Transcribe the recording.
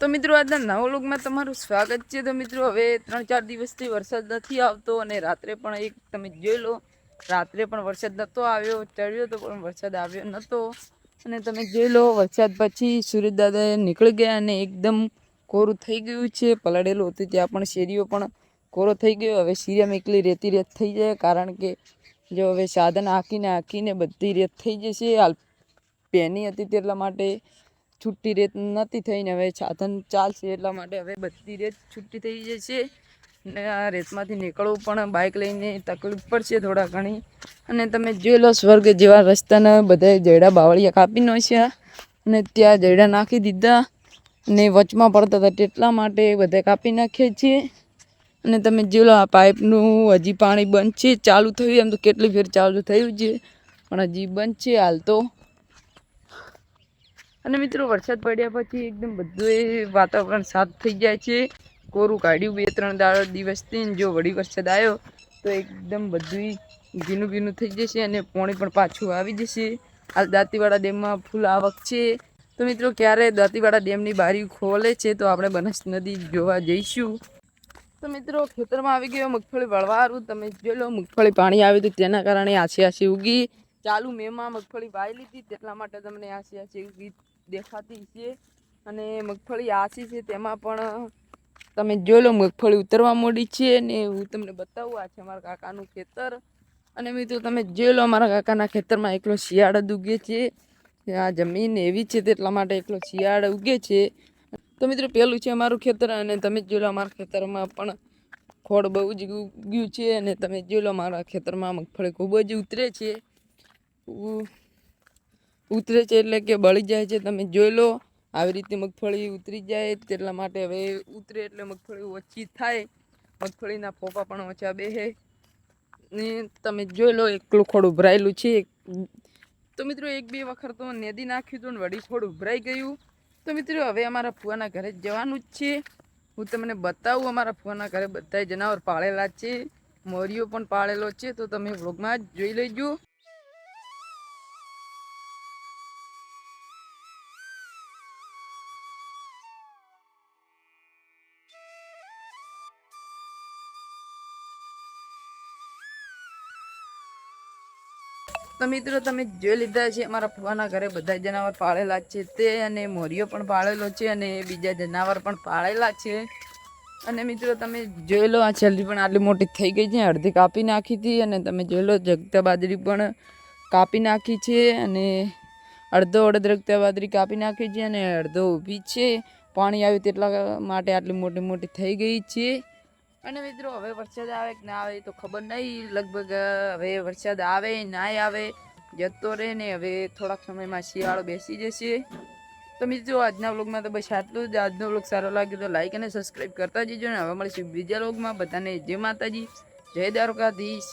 તો મિત્રો, આજના નવા લોગમાં તમારું સ્વાગત છે. તો મિત્રો, હવે ત્રણ ચાર દિવસથી વરસાદ નથી આવતો અને રાત્રે પણ એક તમે જોઈ લો, રાત્રે પણ વરસાદ નહોતો આવ્યો, ચડ્યો તો પણ વરસાદ આવ્યો નહોતો અને તમે જોઈ લો, વરસાદ પછી સૂર્યદાદા નીકળી ગયા અને એકદમ કોરું થઈ ગયું છે. પલળેલું હતું ત્યાં પણ શેરીઓ પણ કોરો થઈ ગયો. હવે શીરિયામાં એકલી રેતી રેત થઈ જાય, કારણ કે જો હવે સાધન હાંકીને હાંકીને બધી રેત થઈ જશે. હાલ પેની હતી તેટલા માટે છૂટી રેત નથી થઈને હવે સાધન ચાલશે એટલા માટે હવે બધી રેત છૂટી થઈ જશે ને આ રેતમાંથી નીકળવું પણ બાઇક લઈને તકલીફ પડશે થોડા ઘણી. અને તમે જોઈ લો સ્વર્ગ જેવા રસ્તાના બધા જયડા બાવળિયા કાપી નાખ્યા. અને ત્યાં જયડા નાખી દીધા. ને વચમાં પડતા હતા તેટલા માટે બધા કાપી નાખીએ છીએ અને તમે જોઈ લો આ પાઇપનું હજી પાણી બંધ છે ચાલુ થયું એમ તો કેટલી ફેર ચાલુ થયું છે. પણ હજી બંધ છે હાલ તો. અને મિત્રો, વરસાદ પડ્યા પછી એકદમ બધું વાતાવરણ સાફ થઈ જાય છે. કોરું કાઢ્યું બે ત્રણ દાડો દિવસથી જો વળી વરસાદ આવ્યો તો એકદમ બધું ભીનું ભીનું થઈ જશે અને પોણી પણ પાછું આવી જશે. હાલ દાંતીવાડા ડેમમાં ફૂલ આવક છે. તો મિત્રો, ક્યારે દાંતીવાડા ડેમની બારી ખોલે છે તો આપણે બનાસ નદી જોવા જઈશું. તો મિત્રો, ખેતરમાં આવી ગયો મગફળી વળવારું. તમે જોઈ લો, મગફળી પાણી આવ્યું હતું તેના કારણે આછી આછી ઉગી. ચાલુ મેમાં મગફળી વાવી લીધી તેટલા માટે તમને આછી આછી ઉગી દેખાતી છે અને મગફળી આસી છે, તેમાં પણ તમે જોઈ લો, મગફળી ઉતરવા મોડી છે ને હું તમને બતાવું, આ છે અમારા કાકાનું ખેતર. અને મિત્રો, તમે જોઈ લો અમારા કાકાના ખેતરમાં એકલો શિયાળ ઉગે છે. આ જમીન એવી છે તેટલા માટે એકલો શિયાળ ઉગે છે. તો મિત્રો, પેલું છે અમારું ખેતર અને તમે જોઈ લો, અમારા ખેતરમાં પણ ખોડ બહુ જ ઉગ્યું છે અને તમે જોઈ લો, મારા ખેતરમાં મગફળી ખૂબ જ ઉતરે છે. ઉતરે છે એટલે કે બળી જાય છે, તમે જોઈ લો. આવી રીતે મગફળી ઉતરી જાય તેટલા માટે હવે ઉતરે એટલે મગફળી ઓછી થાય. મગફળીના ફોફા પણ ઓછા બેહે ને તમે જોઈ લો, એકલું ખોડ ઉભરાયેલું છે. તો મિત્રો, એક બે વખત તો નેદી નાખ્યું હતું ને વળી ખોડ ઉભરાઈ ગયું. તો મિત્રો, હવે અમારા ફુવાના ઘરે જવાનું જ છે. હું તમને બતાવું, અમારા ફુવાના ઘરે બધા જનાવર પાળેલા છે. મોરીઓ પણ પાળેલો છે. તો તમે વ્લોગમાં જ જોઈ લેજો. તો મિત્રો, તમે જોઈ લીધા છે, અમારા ફુવાના ઘરે બધા જનાવર પાળેલા છે. તે અને મોરિયો પણ પાળેલો છે અને બીજા જનાવર પણ પાળેલા છે. અને મિત્રો, તમે જોઈ લો, આ છેલ્લી પણ આટલી મોટી થઈ ગઈ છે, અડધી કાપી નાખી હતી અને તમે જોઈ લો, જગતા બાજરી પણ કાપી નાખી છે અને અડધો અડધ રગતા બાજરી કાપી નાખી છે અને અડધો ઊભી છે. પાણી આવ્યું તેટલા માટે આટલી મોટી મોટી થઈ ગઈ છે. અને મિત્રો, હવે વરસાદ આવે કે ના આવે તો ખબર નહીં લગભગ હવે વરસાદ આવે ના આવે, જતો રહે ને હવે થોડાક સમયમાં શિયાળો બેસી જશે. તો મિત્રો, આજના વ્લોગમાં તો બસ આટલું જ. આજનો વ્લોગ સારો લાગ્યો તો લાઈક અને સબસ્ક્રાઈબ કરતા જજો ને હવે મળીશું બીજા વ્લોગમાં. બધાને જય માતાજી, જય દ્વારકાધીશ.